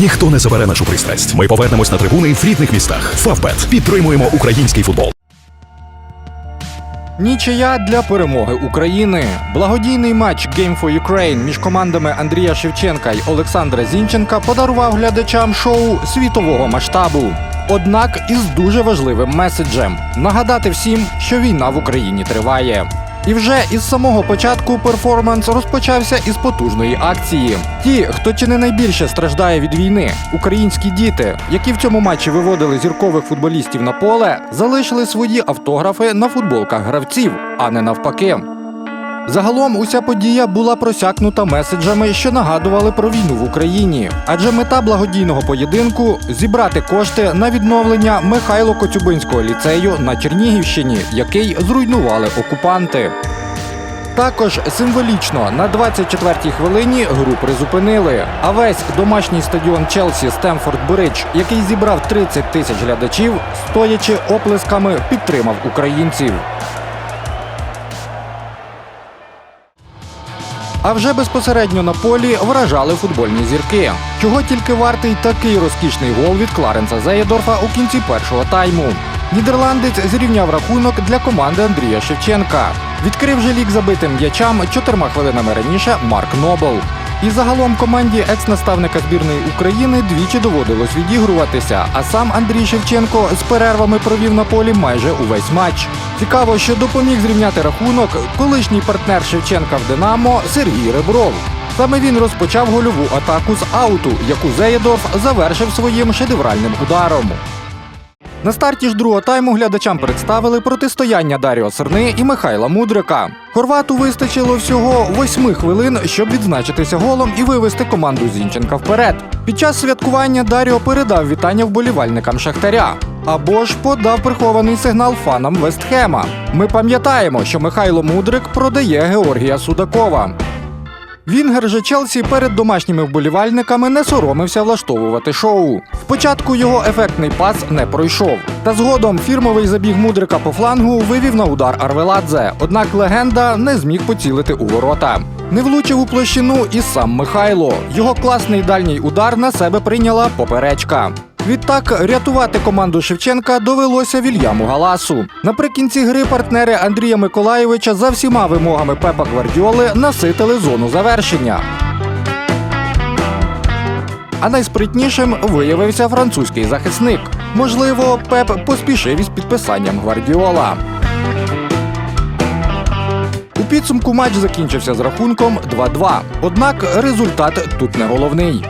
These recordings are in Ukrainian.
Ніхто не забере нашу пристрасть. Ми повернемось на трибуни в рідних містах. Фавбет підтримуємо український футбол. Нічия для перемоги України. Благодійний матч Game for Ukraine між командами Андрія Шевченка й Олександра Зінченка подарував глядачам шоу світового масштабу. Однак із дуже важливим меседжем нагадати всім, що війна в Україні триває. І вже із самого початку перформанс розпочався із потужної акції. Ті, хто чи не найбільше страждає від війни, українські діти, які в цьому матчі виводили зіркових футболістів на поле, залишили свої автографи на футболках гравців, а не навпаки. Загалом уся подія була просякнута меседжами, що нагадували про війну в Україні. Адже мета благодійного поєдинку зібрати кошти на відновлення Михайло Коцюбинського ліцею на Чернігівщині, який зруйнували окупанти. Також символічно на 24-й хвилині гру призупинили. А весь домашній стадіон Челсі Стемфорд Бридж, який зібрав 30 тисяч глядачів, стоячи оплесками, підтримав українців. А вже безпосередньо на полі вражали футбольні зірки. Чого тільки вартий такий розкішний гол від Кларенса Зеєдорфа у кінці першого тайму. Нідерландець зрівняв рахунок для команди Андрія Шевченка. Відкрив же лік забитим м'ячам чотирма хвилинами раніше Марк Нобл. І загалом команді екс-наставника збірної України двічі доводилось відігруватися, а сам Андрій Шевченко з перервами провів на полі майже увесь матч. Цікаво, що допоміг зрівняти рахунок колишній партнер Шевченка в Динамо Сергій Ребров. Саме він розпочав гольову атаку з ауту, яку Зеєдорф завершив своїм шедевральним ударом. На старті ж другого тайму глядачам представили протистояння Даріо Серни і Михайла Мудрика. Хорвату вистачило всього восьми хвилин, щоб відзначитися голом і вивести команду Зінченка вперед. Під час святкування Даріо передав вітання вболівальникам Шахтаря. Або ж подав прихований сигнал фанам Вестхема. Ми пам'ятаємо, що Михайло Мудрик продає Георгія Судакова. Вінгер же Челсі перед домашніми вболівальниками не соромився влаштовувати шоу. Спочатку його ефектний пас не пройшов. Та згодом фірмовий забіг мудрика по флангу вивів на удар Арвеладзе. Однак легенда не зміг поцілити у ворота. Не влучив у площину і сам Михайло. Його класний дальній удар на себе прийняла поперечка. Відтак рятувати команду Шевченка довелося Вільяму Галасу. Наприкінці гри партнери Андрія Миколаєвича за всіма вимогами Пепа Гвардіоли наситили зону завершення. А найспритнішим виявився французький захисник. Можливо, Пеп поспішив із підписанням Гвардіола. У підсумку матч закінчився з рахунком 2-2. Однак результат тут не головний.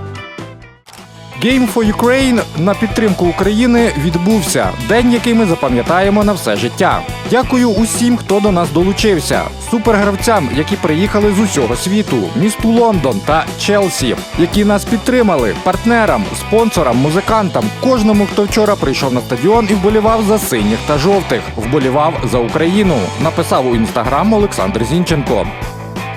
Game for Ukraine на підтримку України відбувся. День, який ми запам'ятаємо на все життя. Дякую усім, хто до нас долучився. Супергравцям, які приїхали з усього світу, місту Лондон та Челсі, які нас підтримали, партнерам, спонсорам, музикантам, кожному, хто вчора прийшов на стадіон і вболівав за синіх та жовтих, вболівав за Україну. Написав у інстаграм Олександр Зінченко.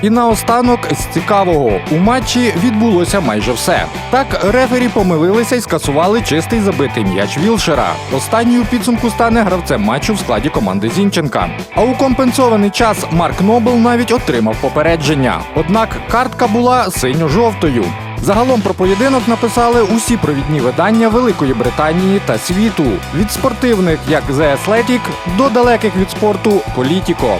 І наостанок з цікавого у матчі відбулося майже все. Так рефері помилилися і скасували чистий забитий м'яч Вілшера. Останній у підсумку стане гравцем матчу в складі команди Зінченка. А у компенсований час Марк Нобл навіть отримав попередження. Однак картка була синьо-жовтою. Загалом про поєдинок написали усі провідні видання Великої Британії та світу від спортивних, як The Athletic, до далеких від спорту Політіко.